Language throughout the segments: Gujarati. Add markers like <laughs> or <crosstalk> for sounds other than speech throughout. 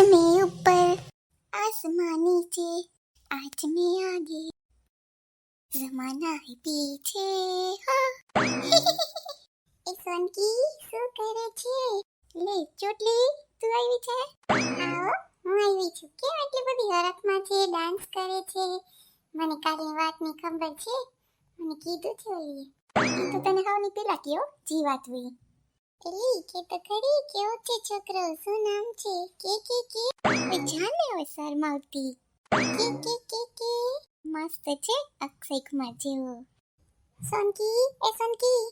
આજ ઉપર આસમાની છે આજ મેં આગે જમાના પીછે હા એ સોનકી શું કરે છે લે ચોટલી તું આવી છે આવો હું આવી છું કેમ આટલી બધી હરખમાં છે ડાન્સ કરે છે મને કાલની વાતની ખબર છે મને કીધું છે ઓલી તો તને હાવની પેલા કયો, જીવાત હોય એલી કે તો ખરી કેવો છે છોકરો શું નામ છે? કે કે કે? જાને હવે શરમાવતી કે કે કે કે? મસ્ત છે અક્ષય કુમાર જેવો. સોનકી, એ સોનકી.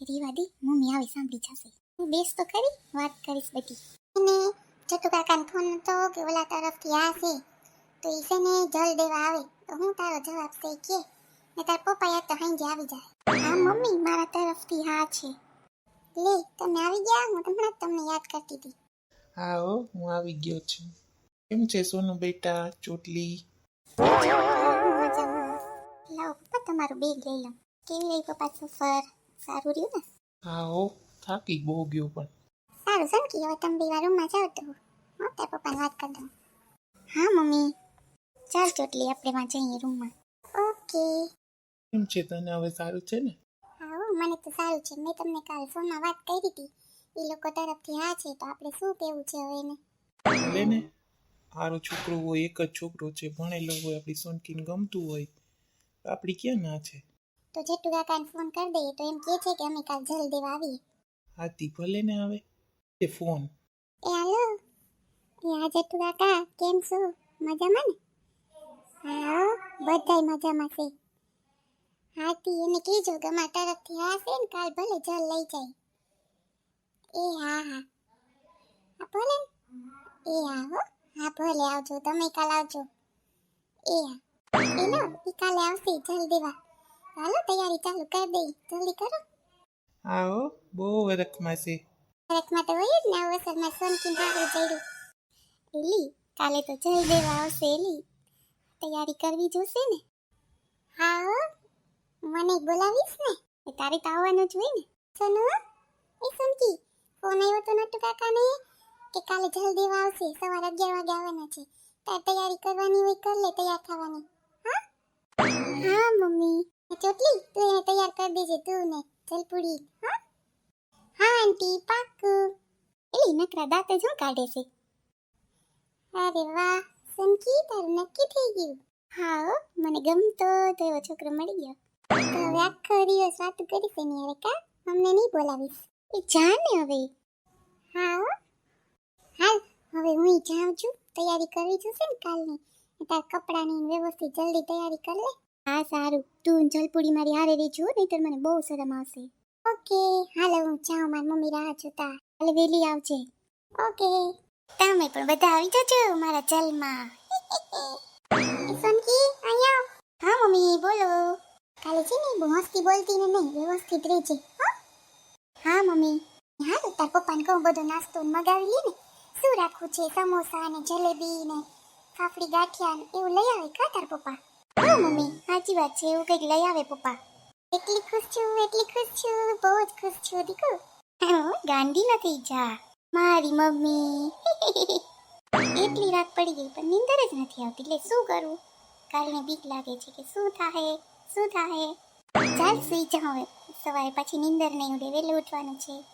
રીવાદી મમ્મી આવે સાંભળી જશે. હું બેસ તો ખરી, વાત કરીશ બધી. અને છોટુ કાકાનો ફોન તો કે ઓલા તરફથી આ છે. તો ઈ ને જલ દેવા આવે. તો હું તારો જવાબ છે કે, ને તાર પપ્પા યાર તો હાંજે આવી જાય. હા, મમ્મી, મારા તરફથી હા છે. લે તમે આવી ગયા? હું હમણાં જ તમને યાદ કરતી હતી. હા હો હું આવી ગયો છું. કેમ છે સોનું બેટા? ચોટલી? લાવ પપ્પા તમારું બેગ લઈ લો. કેવી રહી પપ્પા સફર સારું રહ્યું ને? હા હો થાકી બહુ ગયો પણ. સારું સમકી હવે તમે બે રૂમમાં જાઓ તો હું તાર પપ્પાને વાત કરી દઉં. હા મમ્મી. ચાલ ચોટલી આપણે માં જઈએ રૂમમાં ઓકે કેમ છે તને? હવે સારું છે ને? મને તો સારું છે. મેં તમને કાલ ફોનમાં વાત કરી હતી એ લોકો તરફથી હા છે તો આપણે શું કહેવું છે હવે એને? ભલે ને. છોકરો હોય એક જ છોકરો છે ભણેલો હોય આપણી સોનકીને ગમતું હોય તો આપણી ક્યાં ના છે? તો જેટુ કાકાને ફોન કરી દઈએ તો એમ કહે છે કે અમે કાલ જલ દેવા આવીએ. હાથી ભલે ને આવે. એ ફોન એ હાલો. એ આ જેટુ કાકા કેમ છો? મજામાં ને? હો, બધાય મજામાં છે. હાથી એને કહેજો કે અમારા તરફથી હા છે ને કાલ ભલે જલ લઈ જાય. એ હા હા. હા ભલે. એ હા હો. હા ભલે આવજો. તમે કાલ આવજો. એ હા. એ કાલે આવશે જલ દેવા. હાલો તૈયારી ચાલુ કરી દઈ. જલ્દી કરો. હા બહુ વરખમાં છે. ભારતમાં તો હોય જ ને આ વરસાદમાં સોનકી ભાગું ચડ્યું. એલી કાલે તો જલ દેવા આવશે એલી. તૈયારી કરવી જોશે ને? હો. મને બોલાવીશ ને? એ તારે તો આવવાનું જ હોય ને. સોનુ એ સોનકી ફોન આવ્યો તો નટુ કાકાને કે કાલે જલ્દી આવશે, સવારે અગિયાર વાગે આવવાના છે. તાર તૈયારી કરવાની હોય, કર લે, તૈયાર થવાની. હા? હા, મમ્મી. ચોટલી, તું એને તૈયાર કરી દેજે, તું ને જલપુડી. હા? હા, આંટી, પાક્કું. એલી, નકરા દાંતે શું કાઢે છે? અરે વાહ સંકી તારું નક્કી થઈ ગયું. હા, મને ગમતો તો એવો છોકરો મળી ગયો. હવે આખો દિવસ વાત કરીશ એની હવે કા અમને નહીં બોલાવીશ. એ જાને હવે. હા હો. હાલ હવે હું જાઉં છું. તૈયારી કરવી જોશે ને કાલની. તાર કપડાની ને વ્યવસ્થિત જલ્દી તૈયારી કરી લે. હા સારું. તું જલપુડી મારી હારે રહેજો નહીતર મને બહુ શરમ આવશે. ઓકે હાલો હું જાઉં. મારી મમ્મી રાહ જોતા. કાલે વહેલી આવજે. ઓકે. તમે પણ બધા આવી જજો મારા જલમાં. <laughs> સોનકી અહીંયા હા મમ્મી બોલો. કાલે છે ને બહુ મસ્તી બોલતી ને નહીં, વ્યવસ્થિત રહેજે, હો? હા, મમ્મી. હાલો, તાર પપ્પાને કહું, બધો નાસ્તો મગાવી લે ને. શું રાખવું છે, સમોસા ને જલેબી ને ફાફડી ગાંઠિયા ને એવું લઈ આવે કા તાર પપ્પા? હા, મમ્મી, સાચી વાત છે, એવું કંઈક લઈ આવે પપ્પા. એટલી ખુશ છું, એટલી ખુશ છું, બહુ જ ખુશ છું, દીકુ. હું, ગાંડી નથી, જા. મારી મમ્મી. એટલી રાત પડી ગઈ, પણ નીંદર જ નથી આવતી, એટલે શું કરું? કાલને બીક લાગે છે કે શું થાય? શું થાય? ચાલ સુઈ હવે. સવારે પછી નીંદર નહીં ઉડે વહેલું ઉઠવાનું છે.